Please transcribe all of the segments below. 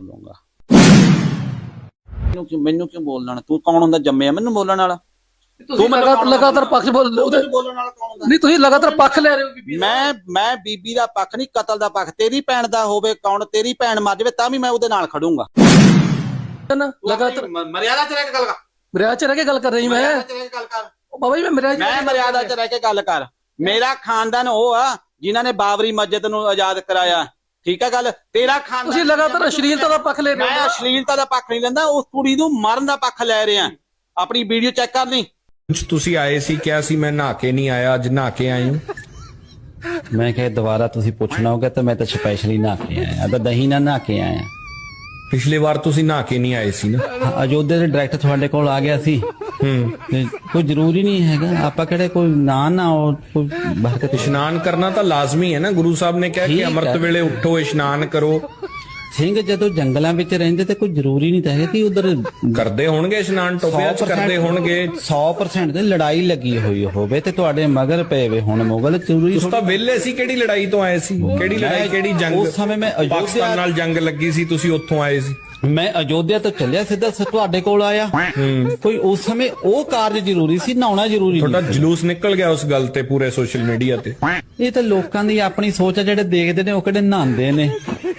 ਬੋਲੂੰਗਾ। ਮੈਨੂੰ ਕਿਉਂ ਮੈਨੂੰ ਕਿਉਂ ਬੋਲਣਾ ਤੂੰ ਕੌਣ ਹੁੰਦਾ ਜੰਮਿਆ? ਮੈਨੂੰ ਬੋਲਣ ਵਾਲਾ। ਤੁਸੀਂ ਲਗਾਤਾਰ ਲਗਾਤਾਰ ਪੱਖ ਬੋਲ ਉਹਦੇ ਬੋਲਣ ਵਾਲਾ ਕੌਣ ਹੁੰਦਾ? ਨਹੀਂ ਤੁਸੀਂ ਲਗਾਤਾਰ ਪੱਖ ਲੈ ਰਹੇ ਹੋ ਬੀਬੀ। ਮੈਂ ਮੈਂ ਬੀਬੀ ਦਾ ਪੱਖ ਨਹੀਂ ਕਤਲ ਦਾ ਪੱਖ। ਤੇਰੀ ਭੈਣ ਦਾ ਹੋਵੇ ਕੌਣ ਤੇਰੀ ਭੈਣ ਮਰ ਜਾਵੇ ਤਾਂ ਵੀ ਮੈਂ ਉਹਦੇ ਨਾਲ ਖੜੂੰਗਾ। ਲਗਾਤਾਰ ਮਰਿਆਦਾ ਚ ਰਹਿ ਕੇ ਗੱਲ ਕਰ। ਮਰਿਆਦ ਚ ਰਹਿ ਕੇ ਗੱਲ ਕਰ ਰਹੀ ਮੈਂ। ਮਰਿਆਦਾ ਚ ਰਹਿ ਕੇ ਗੱਲ ਕਰ। ਉਹ ਬਾਬਾ ਜੀ ਮੈਂ ਮਰਿਆਦ ਮੈਂ ਮਰਿਆਦਾ ਚ ਰਹਿ ਕੇ ਗੱਲ ਕਰ। ਮੇਰਾ ਖਾਨਦਾਨ ਉਹ ਆ ਜਿਨ੍ਹਾਂ ਨੇ ਬਾਬਰੀ ਮਸਜਿਦ ਨੂੰ ਆਜ਼ਾਦ ਕਰਾਇਆ। ਠੀਕ ਆ ਗੱਲ? ਤੇਰਾ ਖਾਨਦਾਨ ਤੁਸੀਂ ਲਗਾਤਾਰ ਅਸ਼ਲੀਲਤਾ ਦਾ ਪੱਖ ਲੈ ਰਹੇ ਮੈਂ ਹੋ ਅਸ਼ਲੀਲਤਾ ਦਾ ਪੱਖ ਨਹੀਂ ਲੈਂਦਾ ਉਸ ਕੁੜੀ ਨੂੰ ਮਰਨ ਦਾ ਪੱਖ ਲੈ ਰਿਹਾ। ਆਪਣੀ ਵੀਡੀਓ ਚੈੱਕ ਕਰ ਲਈ। ਤੁਸੀਂ ਆਏ ਸੀ ਕਿਹਾ ਸੀ ਮੈਂ ਨਹਾ ਕੇ ਨਹੀਂ ਆਇਆ ਅੱਜ ਨਹਾ ਕੇ ਆਈ ਮੈਂ ਕਿਹਾ ਦੁਬਾਰਾ ਤੁਸੀਂ ਪੁੱਛਣਾ ਹੋਗਾ ਤਾਂ ਮੈਂ ਤਾਂ ਸਪੈਸ਼ਲੀ ਨਹਾ ਕੇ ਆਇਆ ਤਾਂ ਦਹੀਂ ਨਾਲ ਨਹਾ ਕੇ ਆਇਆ ਪਿਛਲੀ ਵਾਰ ਤੁਸੀਂ ਨਹਾ ਕੇ ਨਹੀਂ ਆਏ ਸੀ ਨਾ। ਅਯੋਧਿਆ ਦੇ ਡਾਇਰੈਕਟ ਤੁਹਾਡੇ ਕੋਲ ਆ ਗਿਆ ਸੀ। ਹੂੰ। ਕੋਈ ਜ਼ਰੂਰੀ ਨਹੀਂ ਹੈਗਾ। ਆਪਾਂ ਕਿਹੜੇ ਕੋਈ ਨਾ ਨਾ ਉਹ ਕੋਈ ਬਰਕਤ ਇਸ਼ਨਾਨ ਕਰਨਾ ਤਾਂ ਲਾਜ਼ਮੀ ਹੈ ਨਾ। ਗੁਰੂ ਸਾਹਿਬ ਨੇ ਕਿਹਾ ਕਿ। ਅੰਮ੍ਰਿਤ ਵੇਲੇ ਉੱਠੋ ਇਸ਼ਨਾਨ ਕਰੋ। ਸਿੰਘ ਜਦੋਂ ਜੰਗਲਾਂ ਵਿੱਚ ਰਹਿੰਦੇ ਤੇ ਕੋਈ ਜ਼ਰੂਰੀ ਨਹੀਂ ਤਾਂ ਕਿ ਉਧਰ ਕਰਦੇ ਹੋਣਗੇ ਇਸ਼ਨਾਨ ਟੋਬਿਆਂ 'ਚ ਕਰਦੇ ਹੋਣਗੇ। 100% ਦੇ ਲੜਾਈ ਲੱਗੀ ਹੋਈ ਹੋਵੇ ਤੇ ਤੁਹਾਡੇ ਮਗਰ ਪਏ ਵੇ ਹੁਣ ਮੁਗਲ ਜ਼ਰੂਰੀ ਤੁਸੀਂ ਤਾਂ ਵਿਹਲੇ ਸੀ ਕਿਹੜੀ ਲੜਾਈ ਤੋਂ ਆਏ ਸੀ? ਕਿਹੜੀ ਲੜਾਈ ਕਿਹੜੀ ਜੰਗ? ਉਸ ਸਮੇਂ ਮੈਂ ਅਯੋਧਿਆ- ਨਾਲ ਜੰਗ ਲੱਗੀ ਸੀ ਤੁਸੀਂ ਉੱਥੋਂ ਆਏ ਸੀ। ਮੈਂ ਅਯੋਧਿਆ ਤੋਂ ਚੱਲਿਆ ਸਿੱਧਾ ਸ- ਤੁਹਾਡੇ ਕੋਲ ਆਇਆ। ਕੋਈ ਉਸ ਸਮੇਂ ਉਹ ਕਾਰਜ ਜ਼ਰੂਰੀ ਸੀ ਨਹਾਉਣਾ ਜ਼ਰੂਰੀ ਤੁਹਾਡਾ ਜਲੂਸ ਨਿਕਲ ਗਿਆ ਉਸ ਗੱਲ ਤੇ ਪੂਰੇ ਸੋਸ਼ਲ ਮੀਡੀਆ ਤੇ। ਇਹ ਤਾਂ ਲੋਕਾਂ ਦੀ ਆਪਣੀ ਸੋਚ ਆ ਜਿਹੜੇ ਦੇਖਦੇ ਨੇ ਉਹ ਕਿਹੜੇ ਨਹਾਉਂਦੇ ਨੇ।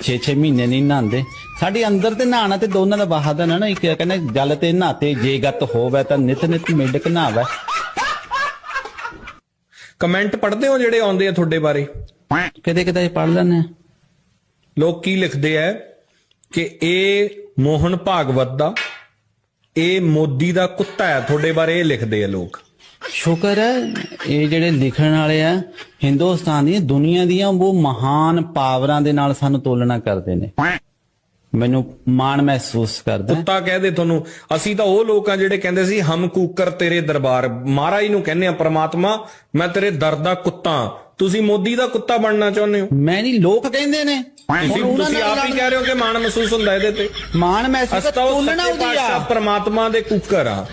6-6 ਮਹੀਨੇ ਨਹੀਂ ਨਹਾਉਂਦੇ। ਸਾਡੇ ਅੰਦਰ ਤੇ ਨਹਾਣਾ ਤੇ ਦੋਨਾਂ ਦਾ ਬਾਹਰ ਦਾ ਨਾ ਨਾ ਇੱਕ ਕਹਿੰਦੇ ਜਲ ਤੇ ਨਹਾਤੇ ਜੇ ਗਤ ਹੋਵੇ ਤਾਂ ਨਿਤ ਨਿਤ ਮਿੰਡਕ ਨਹਾਵੇ। ਕਮੈਂਟ ਪੜ੍ਹਦੇ ਹੋ ਜਿਹੜੇ ਆਉਂਦੇ ਆ ਤੁਹਾਡੇ ਬਾਰੇ? ਕਿਤੇ ਕਿਤੇ ਪੜ ਲੈਣੇ ਲੋਕ ਕੀ ਲਿਖਦੇ ਆ? ਕਿ ਇਹ ਮੋਹਨ ਭਾਗਵਤ ਦਾ ਇਹ ਮੋਦੀ ਦਾ ਕੁੱਤਾ ਹੈ। ਤੁਹਾਡੇ ਬਾਰੇ ਇਹ ਲਿਖਦੇ ਆ ਲੋਕ। ਸ਼ੁਕਰ ਹੈ ਇਹ ਜਿਹੜੇ ਲਿਖਣ ਵਾਲੇ ਆ ਹਿੰਦੁਸਤਾਨ ਦੀਆਂ ਦੁਨੀਆ ਦੀਆਂ ਉਹ ਮਹਾਨ ਪਾਵਰਾਂ ਦੇ ਨਾਲ ਸਾਨੂੰ ਤੋਲਣਾ ਕਰਦੇ ਨੇ। ਮੈਨੂੰ ਮਾਣ ਮਹਿਸੂਸ ਕਰਦਾ ਕੁੱਤਾ ਕਹਦੇ ਤੁਹਾਨੂੰ ਅਸੀਂ ਤਾਂ ਉਹ ਲੋਕ ਆ ਜਿਹੜੇ ਕਹਿੰਦੇ ਸੀ ਹਮ ਕੂਕਰ ਤੇਰੇ ਦਰਬਾਰ। ਮਹਾਰਾਜ ਨੂੰ ਕਹਿੰਦੇ ਆ ਪ੍ਰਮਾਤਮਾ ਮੈਂ ਤੇਰੇ ਦਰ ਦਾ ਕੁੱਤਾ ਤੁਸੀਂ ਮੋਦੀ ਦਾ ਕੁੱਤਾ ਬਣਨਾ ਚਾਹੁੰਦੇ ਹੋ? ਮੈਂ ਨਹੀਂ ਲੋਕ ਕਹਿੰਦੇ ਨੇ। ਤੁਸੀਂ ਆਪ ਹੀ ਕਹਿ ਰਹੇ ਹੋ ਕਿ ਮਾਣ ਮਹਿਸੂਸ ਹੁੰਦਾ ਇਹਦੇ ਤੇ। ਮਾਣ ਮਹਿਸੂਸ ਅਸੀਂ ਤਾਂ ਉਹ ਤੋਲਣਾ ਸੱਚੇ ਉਹਦੀ ਆ। ਪ੍ਰਮਾਤਮਾ ਦੇ ਕੁੱਕਰ ਆ।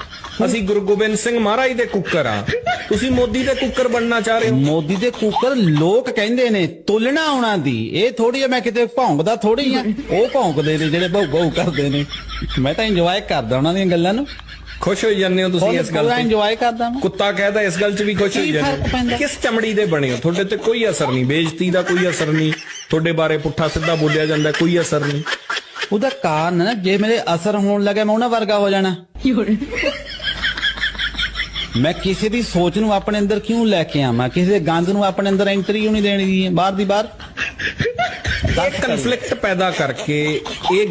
ਅਸੀਂ ਗੁਰੂ ਗੋਬਿੰਦ ਸਿੰਘ ਮਹਾਰਾਜ ਦੇ ਕੁੱਕਰ ਆ। ਤੁਸੀਂ ਮੋਦੀ ਦੇ ਕੁੱਕਰ ਬਣਨਾ ਚਾਹ ਰਹੇ ਹੋ? ਮੋਦੀ ਦੇ ਕੁੱਕਰ ਲੋਕ ਕਹਿੰਦੇ ਨੇ ਤੋਲਣਾ ਉਹਨਾਂ ਦੀ। ਇਹ ਥੋੜੀ ਆ ਮੈਂ ਕਿਤੇ ਭੌਂਕਦਾ ਥੋੜੀ ਆ। ਉਹ ਭੌਂਕਦੇ ਨੇ ਜਿਹੜੇ ਬਹੁ ਬਹੁ ਕਰਦੇ ਨੇ। ਮੈਂ ਤਾਂ ਇੰਜੋਏ ਕਰਦਾ ਉਹਨਾਂ ਦੀਆਂ ਗੱਲਾਂ ਨੂੰ। ਖੁਸ਼ ਹੋਈ ਜਾਂਦੇ ਹੋ ਤੁਸੀਂ ਇਸ ਗੱਲ ਪੂਰਾ ਤੇ? ਇੰਜੋਏ ਕਰਦਾ ਮੈਂ। ਕੁੱਤਾ ਕਹਿੰਦਾ ਇਸ ਗੱਲ 'ਚ ਵੀ ਖੁਸ਼ ਹੋਈ ਜਾਂਦੇ। ਕਿਸ ਚਮੜੀ ਦੇ ਬਣੇ ਹੋ? ਤੁਹਾਡੇ ਤੇ ਕੋਈ ਅਸਰ ਨਹੀਂ ਬੇਇੱਜ਼ਤੀ ਦਾ ਕੋਈ ਅਸਰ ਨਹੀਂ ਤੁਹਾਡੇ ਬਾਰੇ ਪੁੱਠਾ ਸਿੱਧਾ ਬੋਲਿਆ ਜਾਂਦਾ ਕੋਈ ਅਸਰ ਨਹੀਂ। ਉਹਦਾ ਕਾਰਨ ਨਾ ਜੇ ਮੇਰੇ ਅਸਰ ਹੋਣ ਲੱਗੇ ਮੈਂ ਉਹਨਾਂ ਵਰਗਾ ਹੋ ਜਾਣਾ। ਮੈਂ ਕਿਸੇ ਦੀ ਸੋਚ ਨੂੰ ਆਪਣੇ ਅੰਦਰ ਕਿਉਂ ਲੈ ਕੇ ਆਵਾਂ? ਕਿਸੇ ਦੇ ਗੰਦ ਨੂੰ ਆਪਣੇ ਅੰਦਰ ਐਂਟਰੀ ਕਿਉਂ ਨਹੀਂ ਦੇਣੀ ਬਾਹਰ ਦੀ ਬਾਹਰ? ਕਨਫਲਿਕਟ ਪੈਦਾ ਕਰਕੇ ਇਹ